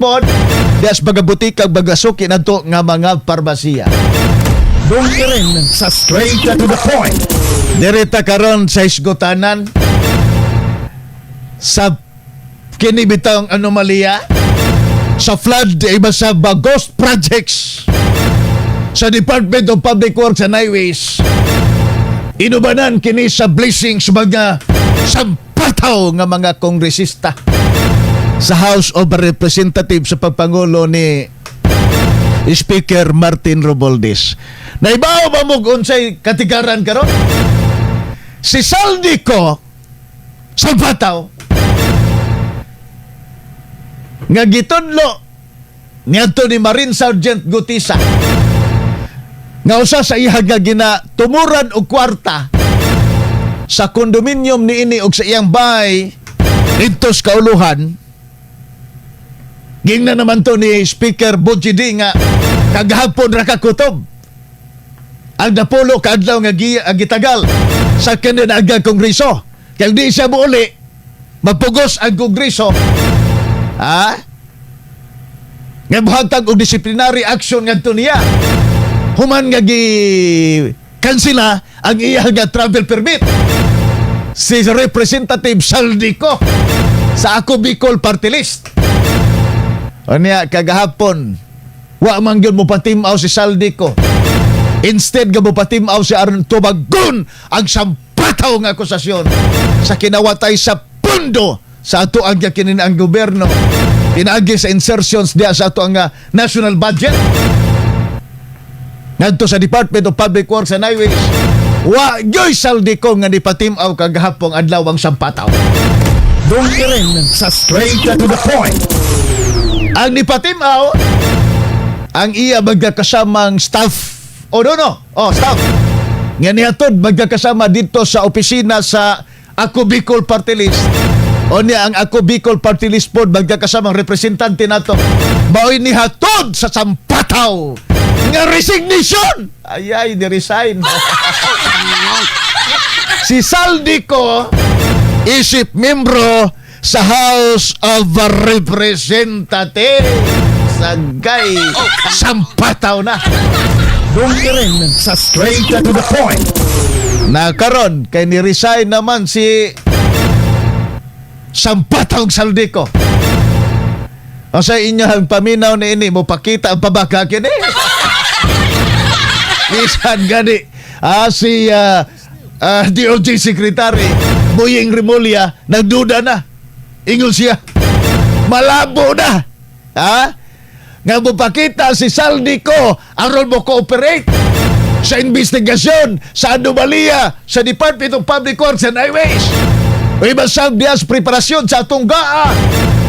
pod das mga butika bagasok nato nga mga parmasiya. Rin sa straight to the point. Direta karon sa isgutanan sa kini bitang anomalya. Sa flood iba sa Bagos projects. Sa Department of Public Works and Highways. Inubanan kini sa blessings mga sampataw nga mga kongresista sa House of Representatives sa pagpangulo ni Speaker Martin Romualdez. Naibaw ba mo unsay katikaran karon? Si Saldico sa bataw nga gitudlo niadto ni Marine Sergeant Gutisa nga usa sa iya nga gina tumuran og kwarta sa kondominium ni ini og sa iyang bahay dito sa kauluhan ging na naman to ni Speaker Bujidi nga kaghapon ra kakutob. Ang napulo kaadlaw nga ang gitagal sa kaninaga kongreso. Kaya di siya muuli mapugos ang kongreso. Ha? Nga buhatag og disciplinary action ngadto niya. Human nga gi kansila ang iya nga travel permit. Si Representative Saldico sa Ako Bicol Party List o niya kagahapon wa man gyud mo patimaw si Saldico Instead nga mo patimaw si Aron Tubagon ang sampataw nga akusasyon. Sa kinawatay sa pundo sa ato ang yakinin ang gobyerno. Pinaagi sa insertions diya sa ato ang national budget. Ngadto sa Department of Public Works and Highways wa yoy saldi ko nga nipatimaw kagahapong adlaw ang sampataw. Doon ka rin sa straight to the point. Ang nipatimaw ang iya magkakasamang staff. O no no. Oh staff. Nga nihatod magkakasama dito sa opisina sa Ako Bicol Party List. O niya ang Ako Bicol Party List pod magkakasamang representante nato. Mao'y nihatod sa sampataw. Nga resignation! Ay ay ni resign si Saldico isip membro sa House of Representatives. Sagay, sampataw na. Doon ka rin sa straight to the point. Nakaron, kay ni-resign naman si sampataw Saldico. O sa inyo ang paminaw ni ini, mo pakita ang pabaka kini. Bisan gani, ah, si ah, ah, DOJ Secretary, Boyeng Remulla, nagduda na. Ingol siya. Malabo na. Ha? Nga mo pakita si Saldico aron mo cooperate sa investigasyon sa anomalya sa Department of Public Works and Highways. O iba sa dias preparasyon sa atong gaa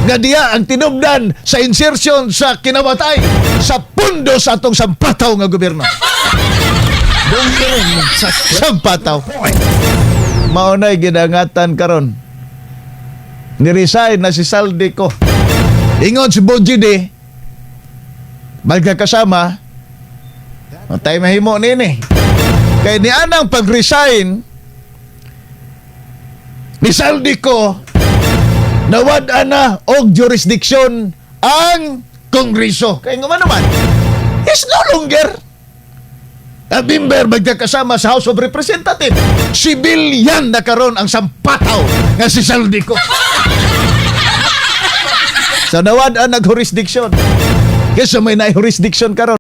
nga diya ang tinubdan sa insertion sa kinawatay sa pundo sa atong sampataw nga gobyerno. Sampataw. Maunay gidangatan karon. Ni-resign na si Saldico. Ingon si Bojide, magkakasama, matay mahimo nini. Kay ni anang pag-resign ni Saldico, nawad na og jurisdiction ang Kongreso. Kaya nga man naman, is no longer a member magkakasama sa House of Representatives. Civilian na karon ang sampataw nga si Saldico. Sa nawad ang nag-jurisdiction. Kesa may na-jurisdiction karon.